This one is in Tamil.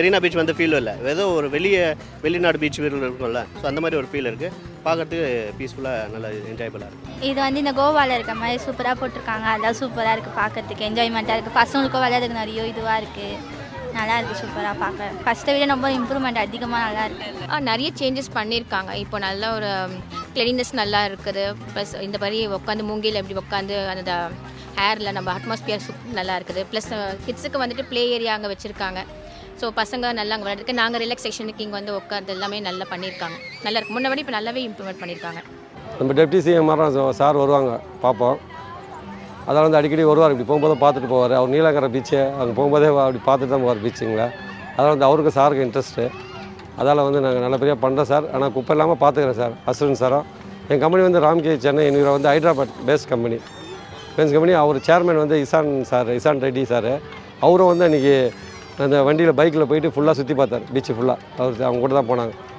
மெரினா பீச் வந்து ஃபீல் இல்லை. ஏதோ ஒரு வெளியே வெளிநாடு பீச் ஃபீல் இருக்கும்ல ஸோ அந்த மாதிரி ஒரு ஃபீல் இருக்குது பார்க்கறதுக்கு பீஸ்ஃபுல்லாக நல்லா என்ஜாயபுளாக இருக்குது இது வந்து இந்த கோவாவில் இருக்க மாதிரி சூப்பராக போட்டிருக்காங்க. அதான் சூப்பராக இருக்குது பார்க்கறதுக்கு. என்ஜாய்மெண்ட்டாக இருக்குது பசங்களுக்கும் விளையாடுறதுக்கு நிறைய இதுவாக இருக்குது நல்லா இருக்குது சூப்பராக பார்க்க. ஃபஸ்ட்டை விட ரொம்ப இம்ப்ரூவ்மெண்ட் அதிகமாக நல்லா இருக்குது ஆ நிறைய சேஞ்சஸ் பண்ணியிருக்காங்க. இப்போ நல்ல ஒரு கிளீனஸ் நல்லா இருக்குது. ப்ளஸ் இந்த மாதிரி உட்காந்து மூங்கில் எப்படி உட்காந்து அந்த ஹேரில் நம்ம அட்மாஸ்பியர் சுப் நல்லா இருக்குது. ப்ளஸ் கிட்ஸுக்கு வந்துட்டு ப்ளே ஏரியா அங்கே வச்சுருக்காங்க. ஸோ பசங்க நல்லா அங்கே விளையாடுறதுக்கு நாங்கள் ரிலாக்ஸேஷனுக்கு இங்கே வந்து உட்காந்து எல்லாமே நல்லா பண்ணியிருக்காங்க. நல்லா இருக்கு. முன்னபடி இப்போ நல்லாவே இம்ப்ரூவ்மெண்ட் பண்ணியிருக்காங்க. நம்ம டெப்டி சிஎம் சார் வருவாங்க. பார்ப்போம். அதெல்லாம் வந்து அடிக்கடி வருவார். இப்படி போகும்போது பார்த்துட்டு போவார். அவர் நீலங்கரை பீச்சு அங்கே போகும்போதே அப்படி பார்த்துட்டு தான் போவார் பீச்சுங்களா அதெல்லாம் வந்து அவருக்கு சாருக்கு இன்ட்ரெஸ்ட்டு அதால் வந்து நாங்கள் நல்லபடியாக பண்ணுறோம் சார். ஆனால் குப்பை இல்லாமல் பார்த்துக்கிறேன் சார். அஸ்வின் சாரும் என் கம்பெனி வந்து ராம்கே சென்னை என்கிற வந்து Hyderabad base company base company அவர் சேர்மேன் வந்து இசான் சார் இசான் ரெட்டி சார். அவரும் வந்து அன்றைக்கி அந்த வண்டியில் பைக்கில் போயிட்டு ஃபுல்லாக சுற்றி பார்த்தார். பீச்சு ஃபுல்லாக அவர் அவங்க கூட தான் போனாங்க.